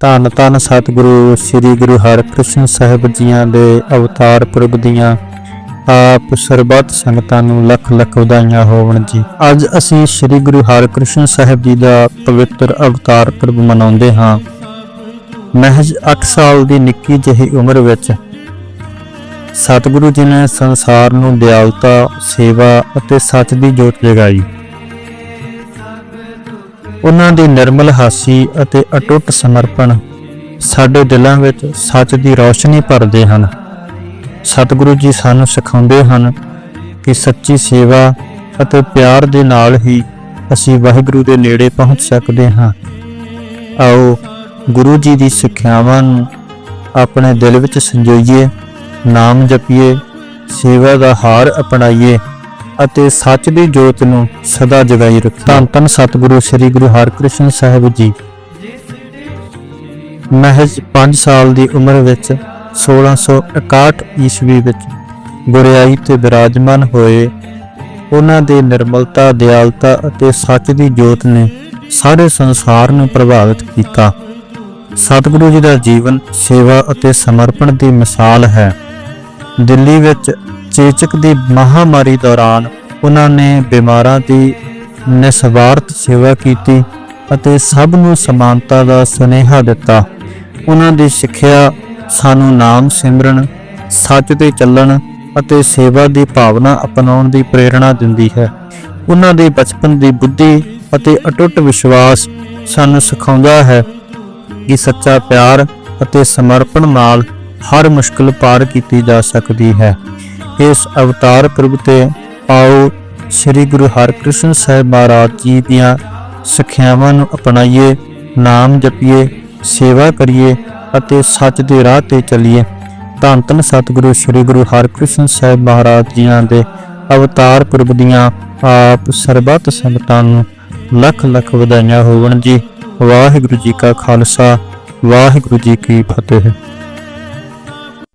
ਧੰਨ ਧੰਨ ਸਤਿਗੁਰੂ, ਸ੍ਰੀ ਗੁਰੂ ਹਰਿਕ੍ਰਿਸ਼ਨ ਸਾਹਿਬ ਜੀਆਂ ਦੇ ਅਵਤਾਰ ਪੁਰਬ ਦੀਆਂ ਆਪ ਸਰਬੱਤ ਸੰਗਤਾਂ ਨੂੰ ਲੱਖ ਲੱਖ ਵਧਾਈਆਂ ਹੋਵਣ ਜੀ। ਅੱਜ ਅਸੀਂ ਸ੍ਰੀ ਗੁਰੂ ਹਰਿਕ੍ਰਿਸ਼ਨ ਸਾਹਿਬ ਜੀ ਦਾ ਪਵਿੱਤਰ ਅਵਤਾਰ ਪੁਰਬ ਮਨਾਉਂਦੇ ਹਾਂ। ਮਹਿਜ 8 ਸਾਲ ਦੀ ਨਿੱਕੀ ਜਿਹੀ ਉਮਰ ਵਿੱਚ ਸਤਿਗੁਰੂ ਜੀ ਨੇ ਸੰਸਾਰ ਨੂੰ ਦਿਆਲਤਾ, ਸੇਵਾ ਅਤੇ ਸੱਚ ਦੀ ਜੋਤ ਜਗਾਈ। ਉਹਨਾਂ ਦੀ ਨਿਰਮਲ ਹਾਸੀ ਅਤੇ ਅਟੁੱਟ ਸਮਰਪਣ ਸਾਡੇ ਦਿਲਾਂ ਵਿੱਚ ਸੱਚ ਦੀ ਰੌਸ਼ਨੀ ਭਰਦੇ ਹਨ। ਸਤਿਗੁਰੂ ਜੀ ਸਾਨੂੰ ਸਿਖਾਉਂਦੇ ਹਨ ਕਿ ਸੱਚੀ ਸੇਵਾ ਅਤੇ ਪਿਆਰ ਦੇ ਨਾਲ ਹੀ ਅਸੀਂ ਵਾਹਿਗੁਰੂ ਦੇ ਨੇੜੇ ਪਹੁੰਚ ਸਕਦੇ ਹਾਂ। ਆਓ ਗੁਰੂ ਜੀ ਦੀ ਸਿੱਖਿਆਵਾਂ ਨੂੰ ਆਪਣੇ ਦਿਲ ਵਿੱਚ ਸੰਜੋਈਏ, ਨਾਮ ਜਪੀਏ, ਸੇਵਾ ਦਾ ਹਾਰ ਅਪਣਾਈਏ। ਅਤੇ ਸੱਚ ਦੀ ਜੋਤ ਨੂੰ ਸਦਾ ਜਗਾਈ ਰੱਖੀਏ ਧੰਨ ਧੰਨ ਸਤਿਗੁਰੂ ਸ੍ਰੀ ਗੁਰੂ ਹਰਕ੍ਰਿਸ਼ਨ ਸਾਹਿਬ ਜੀ। ਮਹਿਜ 5 ਸਾਲ ਦੀ ਉਮਰ ਵਿੱਚ 1661 ਈਸਵੀ ਵਿੱਚ ਗੁਰਿਆਈ ਤੇ ਬਿਰਾਜਮਾਨ ਹੋਏ ਉਹਨਾਂ ਦੀ ਨਿਰਮਲਤਾ, ਦਿਆਲਤਾ ਅਤੇ ਸੱਚ ਦੀ ਜੋਤ ਨੇ ਸਾਰੇ ਸੰਸਾਰ ਨੂੰ ਪ੍ਰਭਾਵਿਤ ਕੀਤਾ। ਸਤਿਗੁਰੂ ਜੀ ਦਾ ਜੀਵਨ, ਸੇਵਾ ਅਤੇ ਸਮਰਪਣ ਦੀ ਮਿਸਾਲ ਹੈ। ਦਿੱਲੀ ਵਿੱਚ ਚੇਚਕ ਦੀ ਮਹਾਮਾਰੀ ਦੌਰਾਨ ਉਹਨਾਂ ਨੇ ਬਿਮਾਰਾਂ ਦੀ ਨਿਸਵਾਰਥ ਸੇਵਾ ਕੀਤੀ ਅਤੇ ਸਭ ਨੂੰ ਸਮਾਨਤਾ ਦਾ ਸੁਨੇਹਾ ਦਿੱਤਾ। ਉਹਨਾਂ ਦੀ ਸਿੱਖਿਆ ਸਾਨੂੰ ਨਾਮ ਸਿਮਰਨ, ਸੱਚ ਤੇ ਚੱਲਣ ਅਤੇ ਸੇਵਾ ਦੀ ਭਾਵਨਾ ਅਪਣਾਉਣ ਦੀ ਪ੍ਰੇਰਣਾ ਦਿੰਦੀ ਹੈ। ਉਹਨਾਂ ਦੇ ਬਚਪਨ ਦੀ ਬੁੱਧੀ ਅਤੇ ਅਟੁੱਟ ਵਿਸ਼ਵਾਸ ਸਾਨੂੰ ਸਿਖਾਉਂਦਾ ਹੈ ਕਿ ਸੱਚਾ ਪਿਆਰ ਅਤੇ ਸਮਰਪਣ ਨਾਲ ਹਰ ਮੁਸ਼ਕਲ ਪਾਰ ਕੀਤੀ ਜਾ ਸਕਦੀ ਹੈ। ਇਸ ਅਵਤਾਰ ਪੁਰਬ ਤੇ ਆਓ ਸ੍ਰੀ ਗੁਰੂ ਹਰਕ੍ਰਿਸ਼ਨ ਸਾਹਿਬ ਮਹਾਰਾਜ ਜੀ ਦੀਆਂ ਸਿੱਖਿਆਵਾਂ ਨੂੰ ਅਪਣਾਈਏ, ਨਾਮ ਜਪੀਏ, ਸੇਵਾ ਕਰੀਏ ਅਤੇ ਸੱਚ ਦੇ ਰਾਹ ਤੇ ਚੱਲੀਏ। ਧੰਨ ਧੰਨ ਸਤਿਗੁਰੂ ਸ੍ਰੀ ਗੁਰੂ ਹਰਕ੍ਰਿਸ਼ਨ ਸਾਹਿਬ ਮਹਾਰਾਜ ਜੀਆਂ ਦੇ ਅਵਤਾਰ ਪੁਰਬ ਦੀਆਂ ਆਪ ਸਰਬੱਤ ਸੰਗਤਾਂ ਨੂੰ ਲੱਖ ਲੱਖ ਵਧਾਈਆਂ ਹੋਵਣ ਜੀ। ਵਾਹਿਗੁਰੂ ਜੀ ਕਾ ਖਾਲਸਾ, ਵਾਹਿਗੁਰੂ ਜੀ ਕੀ ਫਤਿਹ।